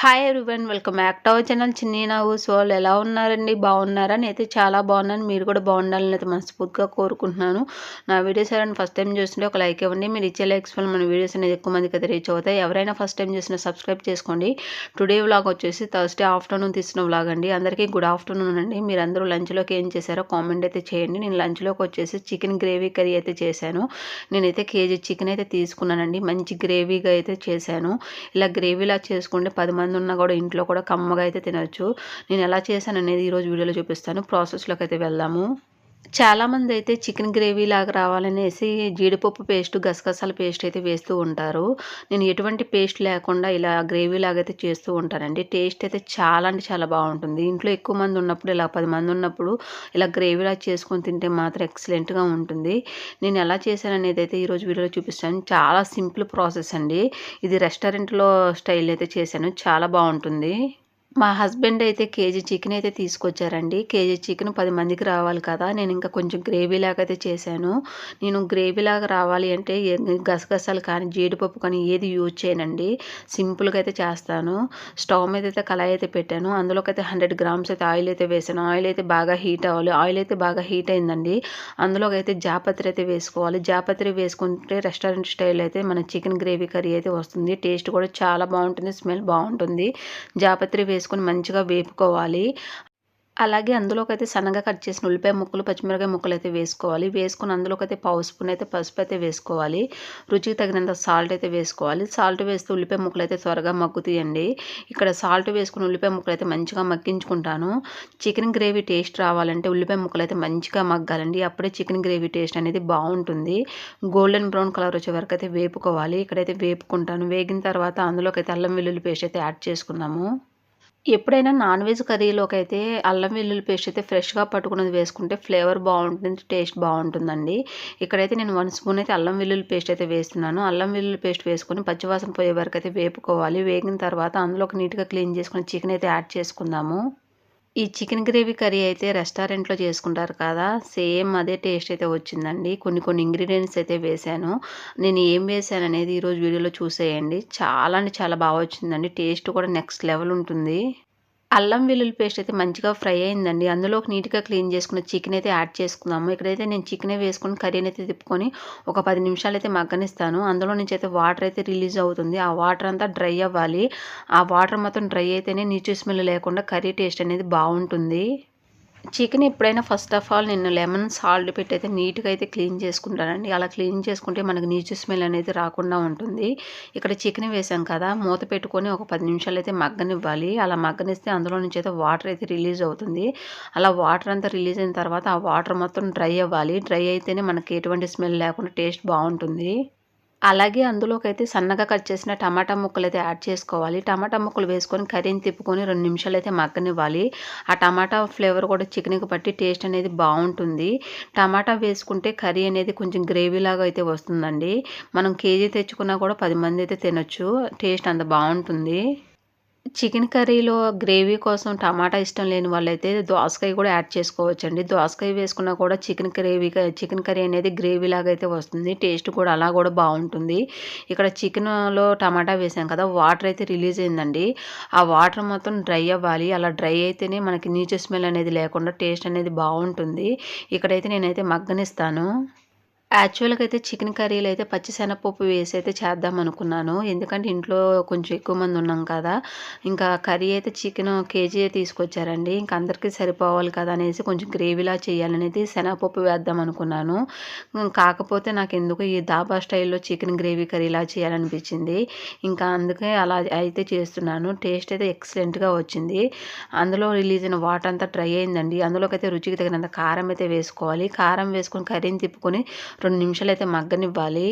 Hi everyone welcome back to our channel Chinni నవ్వుస్ వాళ్ళు ఎలా ఉన్నారండి? బాగున్నారా? నేనైతే చాలా బాగున్నాను. మీరు కూడా బాగుండాలని అయితే మనస్ఫూర్తిగా కోరుకుంటున్నాను. నా వీడియోస్ ఎవరైనా ఫస్ట్ టైం చూస్తుంటే ఒక లైక్ ఇవ్వండి. మీరు ఇచ్చే లైక్స్ వల్ల మన వీడియోస్ అనేది ఎక్కువ మందికి అయితే రీచ్ అవుతాయి. ఎవరైనా ఫస్ట్ టైం చూసినా సబ్స్క్రైబ్ చేసుకోండి. టుడే వ్లాగ్ వచ్చేసి థర్స్డే ఆఫ్టర్నూన్ తీసిన వ్లాగ్ అండి. అందరికీ గుడ్ ఆఫ్టర్నూన్ అండి. మీరు అందరూ లంచ్లోకి ఏం చేశారో కామెంట్ అయితే చేయండి. నేను లంచ్లోకి వచ్చేసి చికెన్ గ్రేవీ కర్రీ అయితే చేశాను. నేనైతే కేజీ చికెన్ అయితే తీసుకున్నానండి. మంచి గ్రేవీగా అయితే చేశాను. ఇలా గ్రేవీలా చేసుకుంటే పది మంది ఉన్నా కూడా ఇంట్లో కూడా కమ్మగా అయితే తినచ్చు. నేను ఎలా చేశాను అనేది ఈరోజు వీడియోలో చూపిస్తాను. ప్రాసెస్లోకి అయితే వెళ్దాము. చాలామంది అయితే చికెన్ గ్రేవీ లాగా రావాలనేసి జీడిపప్పు పేస్ట్ గసగసాల పేస్ట్ అయితే వేస్తూ ఉంటారు. నేను ఎటువంటి పేస్ట్ లేకుండా ఇలా గ్రేవీ లాగా అయితే చేస్తూ ఉంటానండి. టేస్ట్ అయితే చాలా అంటే చాలా బాగుంటుంది. ఇంట్లో ఎక్కువ మంది ఉన్నప్పుడు ఇలా పది మంది ఉన్నప్పుడు ఇలా గ్రేవీలా చేసుకొని తింటే మాత్రం ఎక్సలెంట్గా ఉంటుంది. నేను ఎలా చేశాను అనేది అయితే ఈరోజు వీడియోలో చూపిస్తాను. చాలా సింపుల్ ప్రాసెస్ అండి. ఇది రెస్టారెంట్లో స్టైల్ అయితే చేశాను. చాలా బాగుంటుంది. మా హస్బెండ్ అయితే కేజీ చికెన్ అయితే తీసుకొచ్చారండి. కేజీ చికెన్ పది మందికి రావాలి కదా. నేను ఇంకా కొంచెం గ్రేవీ లాగా అయితే చేశాను. నేను గ్రేవీ లాగా రావాలి అంటే గసగసాలు కానీ జీడిపప్పు కానీ ఏది యూజ్ చేయనండి. సింపుల్గా అయితే చేస్తాను. స్టవ్ మీద అయితే కళాయి అయితే పెట్టాను. అందులోకి అయితే హండ్రెడ్ గ్రామ్స్ అయితే ఆయిల్ అయితే వేసాను. ఆయిల్ అయితే బాగా హీట్ అవ్వాలి. ఆయిల్ అయితే బాగా హీట్ అయిందండి. అందులోకి అయితే జాపత్రి అయితే వేసుకోవాలి. జాపత్రి వేసుకుంటే రెస్టారెంట్ స్టైల్ అయితే మన చికెన్ గ్రేవీ కర్రీ అయితే వస్తుంది. టేస్ట్ కూడా చాలా బాగుంటుంది. స్మెల్ బాగుంటుంది. జాపత్రి వేసి వేసుకొని మంచిగా వేపుకోవాలి. అలాగే అందులోకి అయితే సన్నగా కట్ చేసిన ఉల్లిపాయ ముక్కలు పచ్చిమిరకాయ ముక్కలు అయితే వేసుకోవాలి. వేసుకుని అందులోకి అయితే పావు స్పూన్ అయితే పసుపు అయితే వేసుకోవాలి. రుచికి తగినంత సాల్ట్ అయితే వేసుకోవాలి. సాల్ట్ వేస్తే ఉల్లిపాయ ముక్కలు అయితే త్వరగా మగ్గుతాయండి. ఇక్కడ సాల్ట్ వేసుకుని ఉల్లిపాయ ముక్కలు అయితే మంచిగా మగ్గించుకుంటాను. చికెన్ గ్రేవీ టేస్ట్ రావాలంటే ఉల్లిపాయ ముక్కలు అయితే మంచిగా మగ్గాలండి. అప్పుడే చికెన్ గ్రేవీ టేస్ట్ అనేది బాగుంటుంది. గోల్డెన్ బ్రౌన్ కలర్ వచ్చే వరకు అయితే వేపుకోవాలి. ఇక్కడైతే వేపుకుంటాను. వేగిన తర్వాత అందులోకి అయితే అల్లం వెల్లుల్లి పేస్ట్ అయితే యాడ్ చేసుకున్నాము ఎప్పుడైనా నాన్ వెజ్ కర్రీలోకి అయితే అల్లం వెల్లుల్లి పేస్ట్ అయితే ఫ్రెష్గా పట్టుకున్నది వేసుకుంటే ఫ్లేవర్ బాగుంటుంది టేస్ట్ బాగుంటుందండి. ఇక్కడైతే నేను వన్ స్పూన్ అయితే అల్లం వెల్లుల్లి పేస్ట్ అయితే వేస్తున్నాను. అల్లం వెల్లుల్లి పేస్ట్ వేసుకొని పచ్చివాసన పోయే వరకు అయితే వేపుకోవాలి. వేగిన తర్వాత అందులోకి నీట్గా క్లీన్ చేసుకుని చికెన్ అయితే యాడ్ చేసుకుందాము. ఈ చికెన్ గ్రేవీ కర్రీ అయితే రెస్టారెంట్లో చేసుకుంటారు కదా. సేమ్ అదే టేస్ట్ అయితే వచ్చిందండి. కొన్ని కొన్ని ఇంగ్రీడియంట్స్ అయితే వేశాను. నేను ఏం వేసాను అనేది ఈరోజు వీడియోలో చూసేయండి. చాలా అంటే చాలా బాగా వచ్చిందండి. టేస్ట్ కూడా నెక్స్ట్ లెవెల్ ఉంటుంది. అల్లం వెల్లుల్లి పేస్ట్ అయితే మంచిగా ఫ్రై అయిందండి. అందులోకి నీట్గా క్లీన్ చేసుకున్న చికెన్ అయితే యాడ్ చేసుకుందాము. ఇక్కడైతే నేను చికెన్ వేసుకొని కర్రీని అయితే తిప్పుకొని ఒక పది నిమిషాలు అయితే మగ్గనిస్తాను. అందులో నుంచి అయితే వాటర్ అయితే రిలీజ్ అవుతుంది. ఆ వాటర్ అంతా డ్రై అవ్వాలి. ఆ వాటర్ మొత్తం డ్రై అయితేనే నీచు స్మెల్ లేకుండా కర్రీ టేస్ట్ అనేది బాగుంటుంది. చికెన్ ఎప్పుడైనా ఫస్ట్ ఆఫ్ ఆల్ నేను లెమన్ సాల్ట్ పెట్టి అయితే నీట్గా అయితే క్లీన్ చేసుకుంటానండి. అలా క్లీన్ చేసుకుంటే మనకు నీచు స్మెల్ అనేది రాకుండా ఉంటుంది. ఇక్కడ చికెన్ వేసాం కదా మూత పెట్టుకొని ఒక పది నిమిషాలు అయితే మగ్గనివ్వాలి. అలా మగ్గనిస్తే అందులో నుంచి అయితే వాటర్ అయితే రిలీజ్ అవుతుంది. అలా వాటర్ అంతా రిలీజ్ అయిన తర్వాత ఆ వాటర్ మొత్తం డ్రై అవ్వాలి. డ్రై అయితేనే మనకి ఎటువంటి స్మెల్ లేకుండా టేస్ట్ బాగుంటుంది. అలాగే అందులోకి అయితే సన్నగా కట్ చేసిన టమాటా ముక్కలు అయితే యాడ్ చేసుకోవాలి. టమాటా ముక్కలు వేసుకొని కర్రీని తిప్పుకొని రెండు నిమిషాలు అయితే మగ్గనివ్వాలి. ఆ టమాటా ఫ్లేవర్ కూడా చికెన్కి పట్టి టేస్ట్ అనేది బాగుంటుంది. టమాటా వేసుకుంటే కర్రీ అనేది కొంచెం గ్రేవీ లాగా అయితే వస్తుందండి. మనం కేజీ తెచ్చుకున్నా కూడా పది మంది అయితే తినొచ్చు. టేస్ట్ అంత బాగుంటుంది. చికెన్ కర్రీలో గ్రేవీ కోసం టమాటా ఇష్టం లేని వాళ్ళైతే దోసకాయ కూడా యాడ్ చేసుకోవచ్చండి. దోసకాయ వేసుకున్నా కూడా చికెన్ గ్రేవీ చికెన్ కర్రీ అనేది గ్రేవీ లాగా అయితే వస్తుంది. టేస్ట్ కూడా అలా కూడా బాగుంటుంది. ఇక్కడ చికెన్లో టమాటా వేసాం కదా వాటర్ అయితే రిలీజ్ అయిందండి. ఆ వాటర్ మొత్తం డ్రై అవ్వాలి. అలా డ్రై అయితేనే మనకి నీచు స్మెల్ అనేది లేకుండా టేస్ట్ అనేది బాగుంటుంది. ఇక్కడైతే నేనైతే మగ్గనిస్తాను. యాక్చువల్గా అయితే చికెన్ కర్రీలు అయితే పచ్చిశనగపప్పు వేసి అయితే చేద్దాం అనుకున్నాను ఎందుకంటే ఇంట్లో కొంచెం ఎక్కువ మంది ఉన్నాం కదా. ఇంకా కర్రీ అయితే చికెన్ కేజీ తీసుకొచ్చారండి. ఇంకా అందరికీ సరిపోవాలి కదా అనేసి కొంచెం గ్రేవీలా చేయాలనేది శనగపప్పు వేద్దాం అనుకున్నాను కాకపోతే నాకు ఎందుకు ఈ దాబా స్టైల్లో చికెన్ గ్రేవీ కర్రీలా చేయాలనిపించింది. ఇంకా అందుకే అలా అయితే చేస్తున్నాను. టేస్ట్ అయితే ఎక్సలెంట్గా వచ్చింది. అందులో రిలీజ్ అయిన వాటర్ అంతా డ్రై అయిందండి. అందులోకి అయితే రుచికి తగినంత కారం అయితే వేసుకోవాలి. కారం వేసుకొని కర్రీని తిప్పుకొని రెండు నిమిషాలు అయితే మగ్గనివ్వాలి.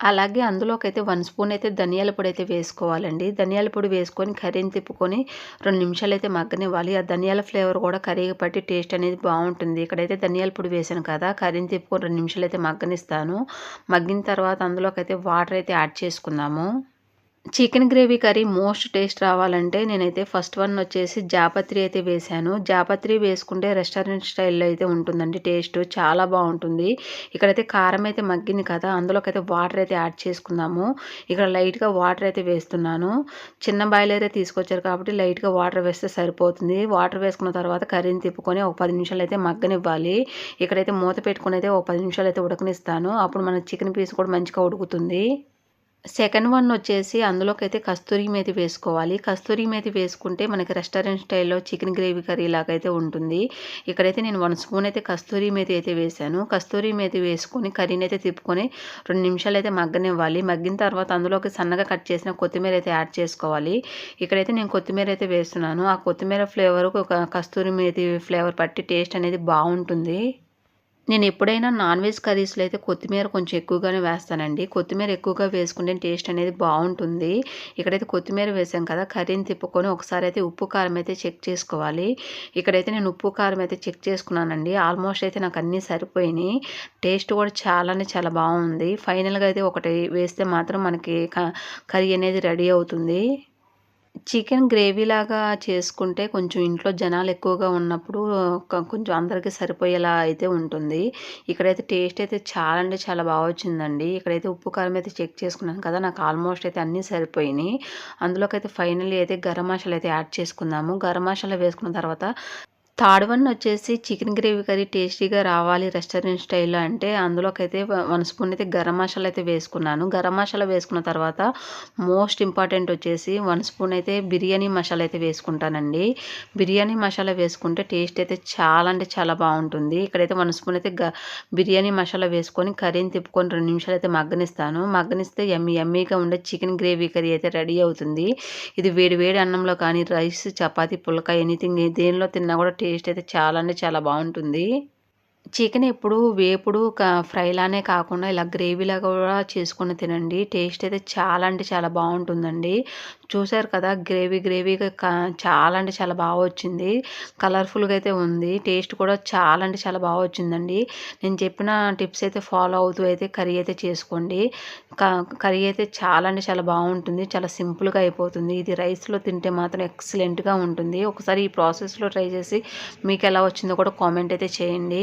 అలాగే అందులోకి అయితే వన్ స్పూన్ అయితే ధనియాల పొడి అయితే వేసుకోవాలండి. ధనియాల పొడి వేసుకొని కర్రీని తిప్పుకొని రెండు నిమిషాలు అయితే మగ్గనివ్వాలి. ఆ ధనియాల ఫ్లేవర్ కూడా కర్రీకి పట్టి టేస్ట్ అనేది బాగుంటుంది. ఇక్కడైతే ధనియాల పొడి వేసాను కదా కర్రీని తిప్పుకొని రెండు నిమిషాలు అయితే మగ్గనిస్తాను. మగ్గిన తర్వాత అందులోకి అయితే వాటర్ అయితే యాడ్ చేసుకుందాము. Chicken gravy curry most taste రావాలంటే నేనైతే ఫస్ట్ వన్ వచ్చేసి జాపత్రి అయితే వేశాను. జాపత్రి వేసుకుంటే రెస్టారెంట్ స్టైల్లో అయితే ఉంటుందండి టేస్ట్ చాలా బాగుంటుంది. ఇక్కడైతే కారం అయితే మగ్గింది కదా అందులోకి వాటర్ అయితే యాడ్ చేసుకుందాము. ఇక్కడ లైట్గా వాటర్ అయితే వేస్తున్నాను. చిన్న బాయిలర్ తీసుకొచ్చారు కాబట్టి లైట్గా వాటర్ వేస్తే సరిపోతుంది. వాటర్ వేసుకున్న తర్వాత కర్రీని తిప్పుకొని ఒక పది నిమిషాలు అయితే మగ్గనివ్వాలి. ఇక్కడైతే మూత పెట్టుకుని అయితే ఒక పది నిమిషాలు అయితే ఉడకనిస్తాను. అప్పుడు మన చికెన్ పీస్ కూడా మంచిగా ఉడుకుతుంది. సెకండ్ వన్ వచ్చేసి అందులోకి అయితే కస్తూరి మేతి వేసుకోవాలి. కస్తూరి మేతి వేసుకుంటే మనకి రెస్టారెంట్ స్టైల్లో చికెన్ గ్రేవీ కర్రీ లాగా అయితే ఉంటుంది. ఇక్కడైతే నేను వన్ స్పూన్ అయితే కస్తూరి మేతి అయితే వేసాను కస్తూరి మేతి వేసుకొని కర్రీని అయితే తిప్పుకొని రెండు నిమిషాలు అయితే మగ్గనివ్వాలి. మగ్గిన తర్వాత అందులోకి సన్నగా కట్ చేసిన కొత్తిమీర అయితే యాడ్ చేసుకోవాలి. ఇక్కడైతే నేను కొత్తిమీర అయితే వేస్తున్నాను. ఆ కొత్తిమీర ఫ్లేవర్ ఒక కస్తూరి మేతి ఫ్లేవర్ పట్టి టేస్ట్ అనేది బాగుంటుంది. నేను ఎప్పుడైనా నాన్ వెజ్ కర్రీస్లో అయితే కొత్తిమీర కొంచెం ఎక్కువగానే వేస్తానండి. కొత్తిమీర ఎక్కువగా వేసుకుంటే టేస్ట్ అనేది బాగుంటుంది. ఇక్కడైతే కొత్తిమీర వేసాం కదా కర్రీని తిప్పుకొని ఒకసారి అయితే ఉప్పు కారం అయితే చెక్ చేసుకోవాలి. ఇక్కడైతే నేను ఉప్పు కారం అయితే చెక్ చేసుకున్నానండి. ఆల్మోస్ట్ అయితే నాకు అన్నీ సరిపోయినాయి. టేస్ట్ కూడా చాలానే చాలా బాగుంది. ఫైనల్గా అయితే ఒకటి వేస్తే మాత్రం మనకి కర్రీ అనేది రెడీ అవుతుంది. చికెన్ గ్రేవీ లాగా చేసుకుంటే కొంచెం ఇంట్లో జనాలు ఎక్కువగా ఉన్నప్పుడు కొంచెం అందరికీ సరిపోయేలా అయితే ఉంటుంది. ఇక్కడైతే టేస్ట్ అయితే చాలా అంటే చాలా బాగా వచ్చిందండి. ఇక్కడైతే ఉప్పు కారం అయితే చెక్ చేసుకున్నాను కదా నాకు ఆల్మోస్ట్ అయితే అన్నీ సరిపోయినాయి. అందులోకి అయితే ఫైనల్లీ అయితే గరం మసాలా అయితే యాడ్ చేసుకుందాము. గరం మసాలా వేసుకున్న తర్వాత థర్డ్ వన్ వచ్చేసి చికెన్ గ్రేవీ కర్రీ టేస్టీగా రావాలి రెస్టారెంట్ స్టైల్లో అంటే అందులోకైతే వన్ స్పూన్ అయితే గరం మసాలా అయితే వేసుకున్నాను. గరం మసాలా వేసుకున్న తర్వాత మోస్ట్ ఇంపార్టెంట్ వచ్చేసి వన్ స్పూన్ అయితే బిర్యానీ మసాలా అయితే వేసుకుంటానండి. బిర్యానీ మసాలా వేసుకుంటే టేస్ట్ అయితే చాలా అంటే చాలా బాగుంటుంది. ఇక్కడైతే వన్ స్పూన్ అయితే బిర్యానీ మసాలా వేసుకొని కర్రీని తిప్పుకొని రెండు నిమిషాలు అయితే మగ్గనిస్తాను. మగ్గనిస్తే ఎమ్మి ఎమ్మీగా ఉండే చికెన్ గ్రేవీ కర్రీ అయితే రెడీ అవుతుంది. ఇది వేడి వేడి అన్నంలో కానీ రైస్ చపాతీ పుల్క ఎనీథింగ్ దేనిలో తిన్నా కూడా టేస్ట్ అయితే చాలా అంటే చాలా బాగుంటుంది. చికెన్ ఎప్పుడు వేపుడు ఫ్రైలానే కాకుండా ఇలా గ్రేవీలా కూడా చేసుకుని తినండి. టేస్ట్ అయితే చాలా అంటే చాలా బాగుంటుందండి. చూశారు కదా గ్రేవీ గ్రేవీగా చాలా అంటే చాలా బాగా వచ్చింది. కలర్ఫుల్గా అయితే ఉంది. టేస్ట్ కూడా చాలా అంటే చాలా బాగా వచ్చిందండి. నేను చెప్పిన టిప్స్ అయితే ఫాలో అవుతూ అయితే కర్రీ అయితే చేసుకోండి. కర్రీ అయితే చాలా అంటే చాలా బాగుంటుంది. చాలా సింపుల్గా అయిపోతుంది. ఇది రైస్లో తింటే మాత్రం ఎక్సలెంట్గా ఉంటుంది. ఒకసారి ఈ ప్రాసెస్లో ట్రై చేసి మీకు ఎలా వచ్చిందో కూడా కామెంట్ అయితే చేయండి.